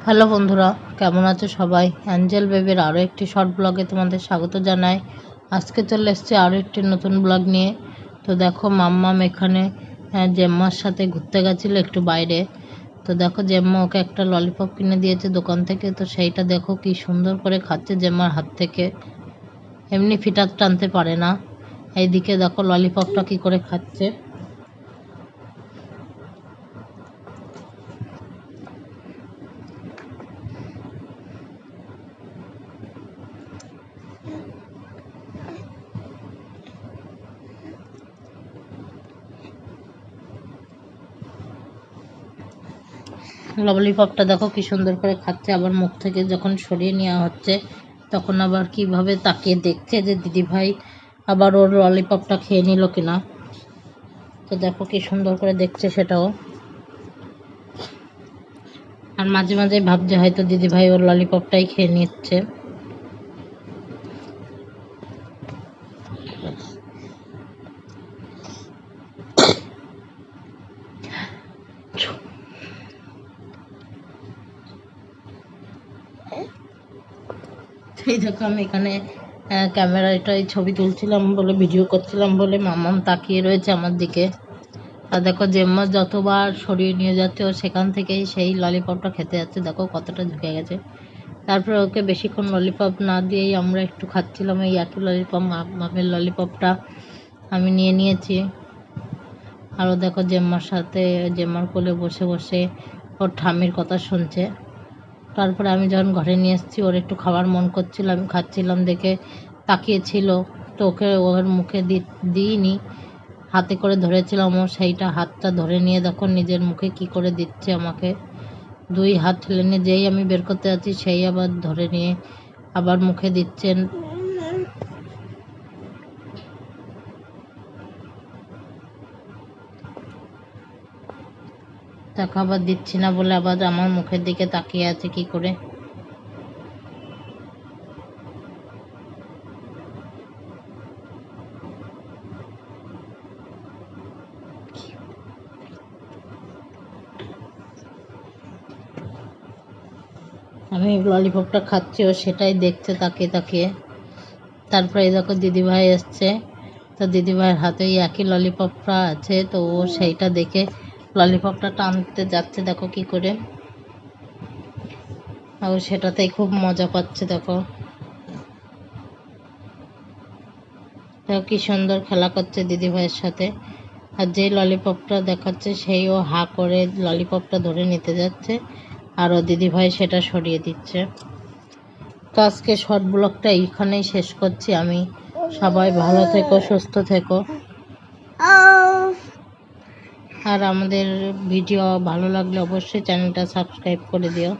Hello বন্ধুরা কেমন আছো সবাই? অ্যাঞ্জেল বেবির আরও একটি শর্ট ব্লগে তোমাদের স্বাগত জানাই। আজকে চলে এসছে আরও একটি নতুন ব্লগ নিয়ে। তো দেখো মাম্মাম এখানে আহ, জেম্মার সাথে ঘুরতে গেছিল একটু বাইরে। তো দেখো জেম্মা ওকে একটা ললিপপ কিনে দিয়েছে দোকান থেকে। তো সেইটা দেখো কি সুন্দর করে খাচ্ছে জেম্মার হাত থেকে। এমনি ফিটার টানতে পারে না। এইদিকে দেখো ললিপপটা কি করে খাচ্ছে। ললিপপটা দেখো কি সুন্দর করে খাচ্ছে, আবার মুখ থেকে যখন সরিয়ে নেওয়া হচ্ছে, তখন আবার কীভাবে তাকিয়ে দেখছে যে দিদিভাই আবার ওর ললিপপটা খেয়ে নিল কিনা। তো দেখো কি সুন্দর করে দেখছে সেটাও। আর মাঝে মাঝে ভাবছে হয়তো দিদিভাই ওর ললিপপটাই খেয়ে নিচ্ছে। সেই দেখো আমি এখানে ক্যামেরাটায় ছবি তুলছিলাম বলে ভিডিও করছিলাম বলে মামাম তাকিয়ে রয়েছে আমার দিকে। আর দেখো জেম্মা যতবার সরিয়ে নিয়ে যাচ্ছে ও সেখান থেকেই সেই ললিপপটা খেতে যাচ্ছে। দেখো কতটা ঝুঁকে গেছে। তারপরে ওকে বেশিক্ষণ ললিপপ না দিয়েই আমরা একটু খাচ্ছিলাম। এই একই ললিপপ মামের ললিপপটা আমি নিয়ে নিয়েছি। আরও দেখো, জেম্মার সাথে, জেম্মার কোলে বসে বসে ওর ঠামির কথা শুনছে। তারপরে আমি যখন ঘরে নিয়ে এসেছি, ওর একটু খাবার মন করছিল, আমি খাচ্ছিলাম দেখে তাকিয়েছিল। তো ওকে ওর মুখে দিইনি, হাতে করে ধরেছিলাম ও সেইটা হাতটা ধরে নিয়ে দেখো নিজের মুখে কি করে দিচ্ছে আমাকে। দুই হাত ঠেলে নিয়ে যেই আমি বের করতে যাচ্ছি, সেই আবার ধরে নিয়ে আবার মুখে দিচ্ছেন। তাকে আবার দিচ্ছি না বলে আবার আমার মুখের দিকে তাকিয়ে আছে কি করে? আমি ললিপপটা খাচ্ছি, ও সেটাই দেখছে তাকিয়ে তাকিয়ে। তারপরে দেখো দিদিভাই এসছে। তো দিদিভাইয়ের হাতেই একই ললিপপটা আছে, তো ও সেইটা দেখে ললিপপটা টানতে যাচ্ছে, দেখো কি করে। আর সেটাতেই খুব মজা পাচ্ছে, দেখো। দেখো কি সুন্দর খেলা করছে দিদিভাইয়ের সাথে। আর যে ললিপপটা দেখাচ্ছে সেইও হা করে ললিপপটা ধরে নিতে যাচ্ছে। আর ও দিদিভাই সেটা সরিয়ে দিচ্ছে। তো আজকে শর্ট ব্লগটা এইখানেই শেষ করছি। আমি সবাই ভালো থেকো, সুস্থ থেকো। আর আমাদের ভিডিও ভালো লাগলে অবশ্যই চ্যানেলটা সাবস্ক্রাইব করে দিও।